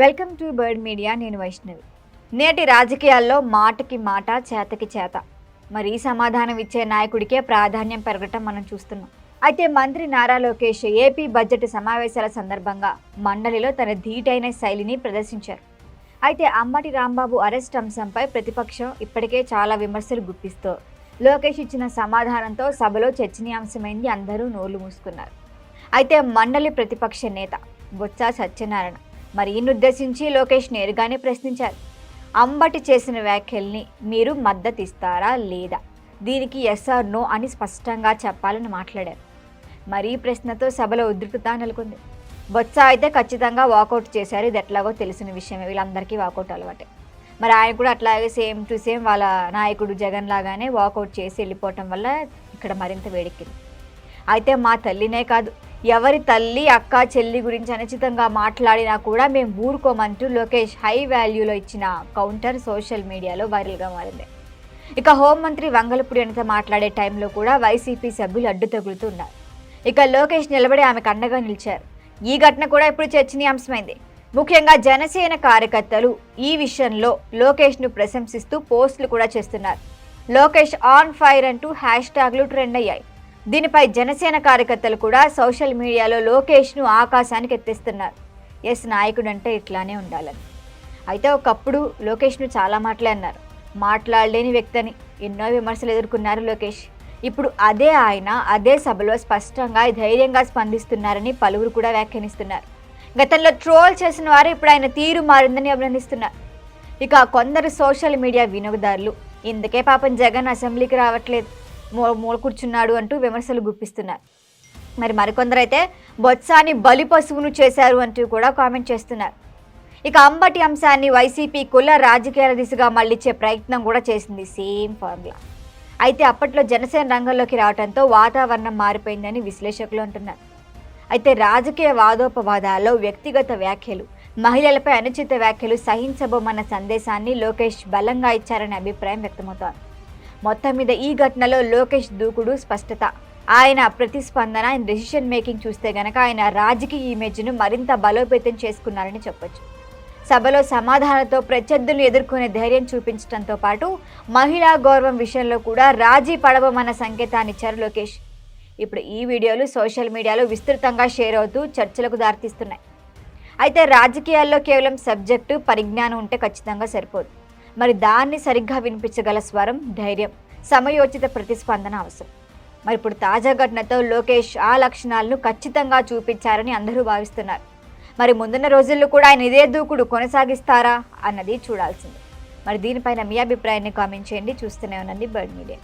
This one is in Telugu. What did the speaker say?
వెల్కమ్ టు బర్డ్ మీడియా నేను వైష్ణవి. నేటి రాజకీయాల్లో మాటకి మాట చేతకి చేత. మరి ఈ సమాధానం ఇచ్చే నాయకుడికే ప్రాధాన్యం పెరగటం మనం చూస్తున్నాం. అయితే మంత్రి నారా లోకేష్ ఏపీ బడ్జెట్ సమావేశాల సందర్భంగా మండలిలో తన ధీటైన శైలిని ప్రదర్శించారు. అయితే అమ్మటి రాంబాబు అరెస్ట్ అంశంపై ప్రతిపక్షం ఇప్పటికే చాలా విమర్శలు గుప్పిస్తూ లోకేష్ ఇచ్చిన సమాధానంతో సభలో చర్చనీయాంశమైంది అందరూ నోళ్ళు మూసుకున్నారు. అయితే మండలి ప్రతిపక్ష నేత బొత్స సత్యనారాయణ మరి ఈయన్ని ఉద్దేశించి లోకేష్ నేరుగానే ప్రశ్నించారు. అంబటి చేసిన వ్యాఖ్యల్ని మీరు మద్దతిస్తారా లేదా? దీనికి ఎస్ఆర్ నో అని స్పష్టంగా చెప్పాలని మాట్లాడారు. మరి ఈ ప్రశ్నతో సభలో ఉద్రిక్తత నెలకొంది. బొత్స అయితే ఖచ్చితంగా వాకౌట్ చేశారు. ఇది ఎట్లాగో తెలిసిన విషయమే. వీళ్ళందరికీ వాకౌట్ అలవాటే. మరి ఆయన కూడా అట్లాగే సేమ్ టు సేమ్ వాళ్ళ నాయకుడు జగన్ లాగానే వాకౌట్ చేసి వెళ్ళిపోవటం వల్ల ఇక్కడ మరింత వేడెక్కింది. అయితే మా తల్లినే కాదు ఎవరి తల్లి అక్క చెల్లి గురించి అనుచితంగా మాట్లాడినా కూడా మేము ఊరుకోమంటూ లోకేష్ హై వాల్యూలో ఇచ్చిన కౌంటర్ సోషల్ మీడియాలో వైరల్గా మారింది. ఇక హోంమంత్రి వంగలపూడి అనిత మాట్లాడే టైంలో కూడా వైసీపీ సభ్యులు అడ్డు తగులుతున్నారు ఇక లోకేష్ నిలబడి ఆమెకు అండగా నిలిచారు. ఈ ఘటన కూడా ఇప్పుడు చర్చనీయాంశమైంది. ముఖ్యంగా జనసేన కార్యకర్తలు ఈ విషయంలో లోకేష్ను ప్రశంసిస్తూ పోస్టులు కూడా చేస్తున్నారు. లోకేష్ ఆన్ ఫైర్ అంటూ హ్యాష్ ట్యాగ్లు ట్రెండ్ అయ్యాయి. దీనిపై జనసేన కార్యకర్తలు కూడా సోషల్ మీడియాలో లోకేష్ను ఆకాశానికి ఎత్తిస్తున్నారు. ఎస్ నాయకుడు అంటే ఇట్లానే ఉండాలని. అయితే ఒకప్పుడు లోకేష్ను చాలా మాటలే అన్నారు. మాట్లాడలేని వ్యక్తి అని ఎన్నో విమర్శలు ఎదుర్కొన్నారు లోకేష్. ఇప్పుడు అదే ఆయన అదే సభలో స్పష్టంగా ధైర్యంగా స్పందిస్తున్నారని పలువురు కూడా వ్యాఖ్యానిస్తున్నారు. గతంలో ట్రోల్ చేసిన వారు ఇప్పుడు ఆయన తీరు మారిందని అభినందిస్తున్నారు. ఇక కొందరు సోషల్ మీడియా వినియోగదారులు ఇందుకే పాపం జగన్ అసెంబ్లీకి రావట్లేదు. మూల కూర్చున్నాడు అంటూ విమర్శలు గుప్పిస్తున్నారు మరి మరికొందరైతే బొత్సాని బలి పశువును చేశారు అంటూ కూడా కామెంట్ చేస్తున్నారు. ఇక అంబటి అంశాన్ని వైసీపీ కుల రాజకీయాల దిశగా మళ్ళించే ప్రయత్నం కూడా చేసింది సేమ్ ఫార్ములా. అయితే అప్పట్లో జనసేన రంగంలోకి రావడంతో వాతావరణం మారిపోయిందని విశ్లేషకులు అంటున్నారు. అయితే రాజకీయ వాదోపవాదాల్లో వ్యక్తిగత వ్యాఖ్యలు మహిళలపై అనుచిత వ్యాఖ్యలు సహించబోమన్న సందేశాన్ని లోకేష్ బలంగా ఇచ్చారనే అభిప్రాయం వ్యక్తమవుతోంది. మొత్తం మీద ఈ ఘటనలో లోకేష్ దూకుడు స్పష్టత. ఆయన ప్రతిస్పందన ఆయన డెసిషన్ మేకింగ్ చూస్తే గనక ఆయన రాజకీయ ఇమేజ్ను మరింత బలోపేతం చేసుకున్నారని చెప్పొచ్చు. సభలో సమాధానంతో ప్రత్యర్థులను ఎదుర్కొనే ధైర్యం చూపించడంతో పాటు మహిళా గౌరవం విషయంలో కూడా రాజీ పడవమన్న సంకేతాన్ని ఇచ్చారు లోకేష్. ఇప్పుడు ఈ వీడియోలు సోషల్ మీడియాలో విస్తృతంగా షేర్ అవుతూ చర్చలకు దారితీస్తున్నాయి. అయితే రాజకీయాల్లో కేవలం సబ్జెక్టు పరిజ్ఞానం ఉంటే ఖచ్చితంగా సరిపోదు. మరి దాన్ని సరిగ్గా వినిపించగల స్వరం ధైర్యం సమయోచిత ప్రతిస్పందన అవసరం. మరి ఇప్పుడు తాజా ఘటనతో లోకేష్ ఆ లక్షణాలను ఖచ్చితంగా చూపించారని అందరూ భావిస్తున్నారు. మరి ముందున్న రోజుల్లో కూడా ఆయన ఇదే దూకుడు కొనసాగిస్తారా అన్నది చూడాల్సింది. మరి దీనిపైన మీ అభిప్రాయాన్ని కామెంట్ చేయండి. చూస్తూనే ఉండండి బర్డ్ మీడియా.